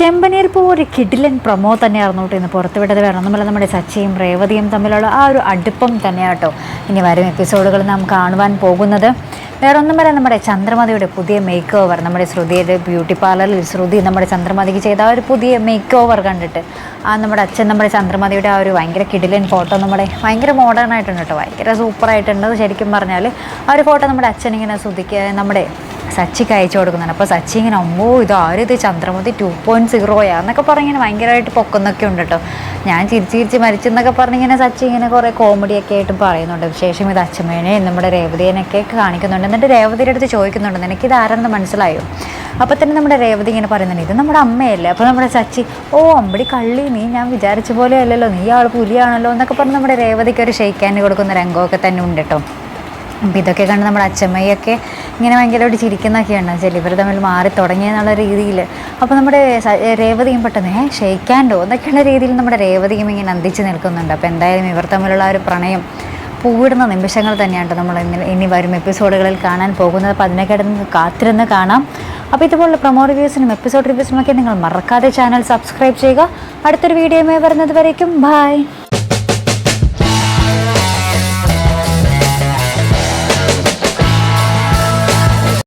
ചെമ്പനീർ പൂ ഒരു കിഡിലൻ പ്രൊമോ തന്നെയായിരുന്നു കേട്ടോ ഇന്ന് പുറത്തുവിട്ടത്. വേണം ഒന്നുമല്ല നമ്മുടെ സച്ചിയും രേവതിയും തമ്മിലുള്ള ആ ഒരു അടുപ്പം തന്നെയാട്ടോ ഇനി വരും എപ്പിസോഡുകൾ നാം കാണുവാൻ പോകുന്നത്. വേറെ ഒന്നുമല്ല നമ്മുടെ ചന്ദ്രമതിയുടെ പുതിയ മേക്ക് ഓവർ നമ്മുടെ ശ്രുതിയുടെ ബ്യൂട്ടി പാർലറിൽ ശ്രുതി നമ്മുടെ ചന്ദ്രമതിക്ക് ചെയ്ത ആ ഒരു പുതിയ മേക്ക് ഓവർ കണ്ടിട്ട് ആ നമ്മുടെ അച്ഛൻ നമ്മുടെ ചന്ദ്രമതിയുടെ ആ ഒരു ഭയങ്കര കിടിലൻ ഫോട്ടോ നമ്മുടെ ഭയങ്കര മോഡേൺ ആയിട്ടുണ്ട് കേട്ടോ ഭയങ്കര സൂപ്പറായിട്ടുണ്ട് ശരിക്കും പറഞ്ഞാൽ ആ ഒരു ഫോട്ടോ നമ്മുടെ അച്ഛൻ ഇങ്ങനെ ശ്രുതിക്ക് നമ്മുടെ സച്ചിക്ക് അയച്ചു കൊടുക്കുന്നുണ്ട്. അപ്പോൾ സച്ചി ഇങ്ങനെ അമ്മോ ഇത് ചന്ദ്രമതി ടു പോയിന്റ് സീറോയാ എന്നൊക്കെ പറഞ്ഞ് ഇങ്ങനെ ഭയങ്കരമായിട്ട് പൊക്കുന്നൊക്കെ ഉണ്ട് കേട്ടോ. ഞാൻ ചിരിച്ച് ചിരിച്ച് മരിച്ചെന്നൊക്കെ പറഞ്ഞിങ്ങനെ സച്ചി ഇങ്ങനെ കുറേ കോമഡിയൊക്കെ ആയിട്ട് പറയുന്നുണ്ട്. വിശേഷം ഇത് അച്ഛമ്മേനെയും നമ്മുടെ രേവതിയേനൊക്കെ കാണിക്കുന്നുണ്ട്. എന്നിട്ട് രേവതിയുടെ അടുത്ത് ചോദിക്കുന്നുണ്ട് നിനക്കിത് ആരാണെന്ന് മനസ്സിലായോ? അപ്പോൾ തന്നെ നമ്മുടെ രേവതി ഇങ്ങനെ പറയുന്നുണ്ട് ഇത് നമ്മുടെ അമ്മയല്ലേ? അപ്പോൾ നമ്മുടെ സച്ചി ഓ അമ്പടി കള്ളി നീ ഞാൻ വിചാരിച്ച പോലെ അല്ലല്ലോ നീ ആൾ പുലിയാണല്ലോ എന്നൊക്കെ പറഞ്ഞ് നമ്മുടെ രേവതിക്ക് ഒരു ഷെയ്ക്കാൻ കൊടുക്കുന്ന രംഗമൊക്കെ തന്നെ ഉണ്ട് കേട്ടോ. അപ്പം ഇതൊക്കെ കണ്ട് നമ്മുടെ അച്ഛമ്മയൊക്കെ ഇങ്ങനെ ഭയങ്കരമായിട്ട് ചിരിക്കുന്നൊക്കെയാണ് ചില ഇവർ തമ്മിൽ മാറി തുടങ്ങിയെന്നുള്ള രീതിയിൽ. അപ്പോൾ നമ്മുടെ രേവതിയും പെട്ടെന്ന് ഏ ഷെയ്ക്കാണ്ടോ? എന്നൊക്കെയുള്ള രീതിയിൽ നമ്മുടെ രേവതിയും ഇങ്ങനെ അന്തിച്ച് നിൽക്കുന്നുണ്ട്. അപ്പോൾ എന്തായാലും ഇവർ തമ്മിലുള്ള ഒരു പ്രണയം പൂവിടുന്ന നിമിഷങ്ങൾ തന്നെയാണ് നമ്മൾ ഇനി വരും എപ്പിസോഡുകളിൽ കാണാൻ പോകുന്നത്. അപ്പോൾ അതിനെ കിടന്ന് കാത്തിരുന്ന് കാണാം. അപ്പോൾ ഇതുപോലുള്ള പ്രൊമോ റിവ്യൂസിനും എപ്പിസോഡ് റിവ്യൂസിനും ഒക്കെ നിങ്ങൾ മറക്കാതെ ചാനൽ സബ്സ്ക്രൈബ് ചെയ്യുക. അടുത്തൊരു വീഡിയോയുമായി വരുന്നത് വരയ്ക്കും ബൈ.